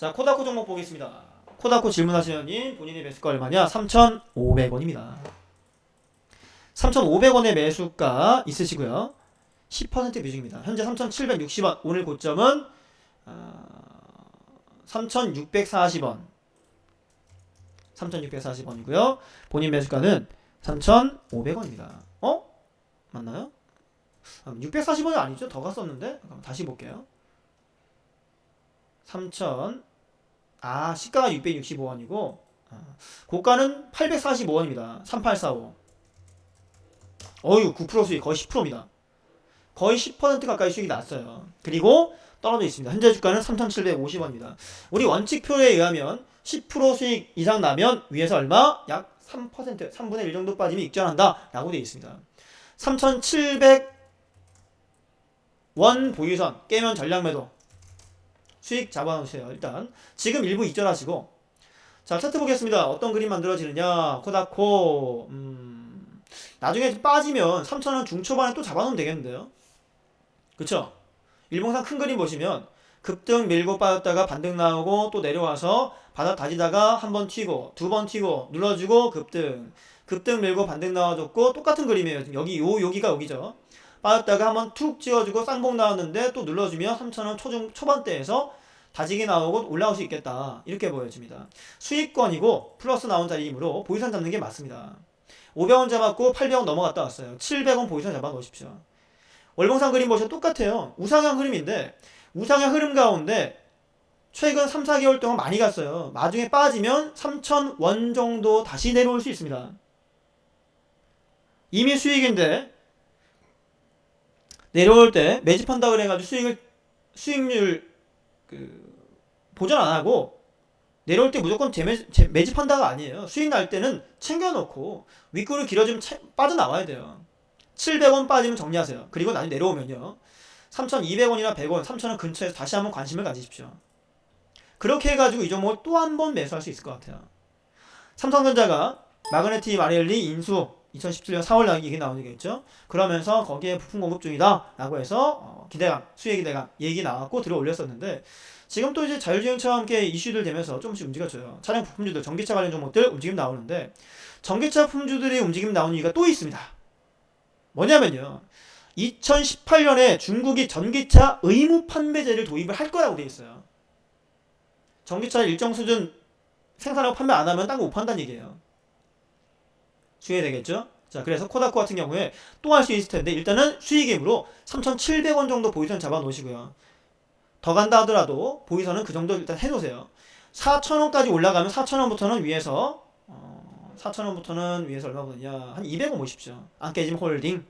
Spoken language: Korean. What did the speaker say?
자, 코다코 종목 보겠습니다. 코다코 질문하시는 님 본인의 매수가 얼마냐? 3,500원입니다. 3,500원의 매수가 있으시고요. 10% 비중입니다. 현재 3,760원. 오늘 고점은 아, 3,640원. 3,640원이고요. 본인 매수가는 3,500원입니다. 어? 맞나요? 640원이 아니죠? 더 갔었는데? 다시 볼게요. 3,000 아, 시가가 665원이고 아, 고가는 845원입니다. 3845. 어유 9% 수익 거의 10%입니다. 거의 10% 가까이 수익이 났어요. 그리고 떨어져 있습니다. 현재 주가는 3,750원입니다. 우리 원칙표에 의하면 10% 수익 이상 나면 위에서 얼마? 약 3%, 3분의 1 정도 빠지면 익전한다. 라고 되어 있습니다. 3,700원 보유선 깨면 전량 매도. 수익 잡아놓으세요. 일단 지금 일부 익절하시고 자 차트 보겠습니다. 어떤 그림 만들어지느냐 코다코 음, 나중에 빠지면 3,000원 중초반에 또 잡아놓으면 되겠는데요. 그쵸? 일봉상 큰 그림 보시면 급등 밀고 빠졌다가 반등 나오고 또 내려와서 바닥 다지다가 한 번 튀고 두 번 튀고 눌러주고 급등 급등 밀고 반등 나와줬고 똑같은 그림이에요. 여기 요 여기가 여기죠. 빠졌다가 한번 툭 찍어주고 쌍봉 나왔는데 또 눌러주면 3,000원 초중 초반대에서 다지기 나오고 올라올 수 있겠다 이렇게 보여집니다. 수익권이고 플러스 나온 자리이므로 보유선 잡는 게 맞습니다. 500원 잡았고 800원 넘어갔다 왔어요. 700원 보유선 잡아 놓으십시오. 월봉상 그림 보시면 똑같아요. 우상향 흐름인데 우상향 흐름 가운데 최근 3, 4개월 동안 많이 갔어요. 나중에 빠지면 3,000원 정도 다시 내려올 수 있습니다. 이미 수익인데 내려올 때 매집한다 그래가지고 수익을 수익률 그 보전 안 하고 내려올 때 무조건 재매, 재, 매집한다가 아니에요. 수익 날 때는 챙겨놓고 윗구를 길어지면 채, 빠져나와야 돼요. 700원 빠지면 정리하세요. 그리고 나중에 내려오면요. 3,200원이나 100원, 3,000원 근처에서 다시 한번 관심을 가지십시오. 그렇게 해가지고 이 종목을 또 한 번 매수할 수 있을 것 같아요. 삼성전자가 마그네티 마리엘리 인수 2017년 4월 날 얘기 나오겠죠. 그러면서 거기에 부품 공급 중이다 라고 해서 어, 기대감, 수혜 기대감 얘기 나왔고 들어 올렸었는데 지금 또 이제 자율주행차와 함께 이슈들 되면서 조금씩 움직여줘요. 차량 부품주들, 전기차 관련 종목들 움직임 나오는데 전기차 품주들이 움직임 나오는 이유가 또 있습니다. 뭐냐면요. 2018년에 중국이 전기차 의무 판매제를 도입을 할 거라고 돼 있어요. 전기차 일정 수준 생산하고 판매 안 하면 딴 거 못 판다는 얘기예요. 주의되겠죠? 자, 그래서 코다코 같은 경우에 또 할 수 있을 텐데 일단은 수익임으로 3,700원 정도 보유선 잡아 놓으시고요. 더 간다 하더라도 보유선은 그 정도 일단 해 놓으세요. 4,000원까지 올라가면 4,000원부터는 위에서 어, 4,000원부터는 위에서 얼마 보느냐? 한 200원 보십시오. 안 깨지면 홀딩.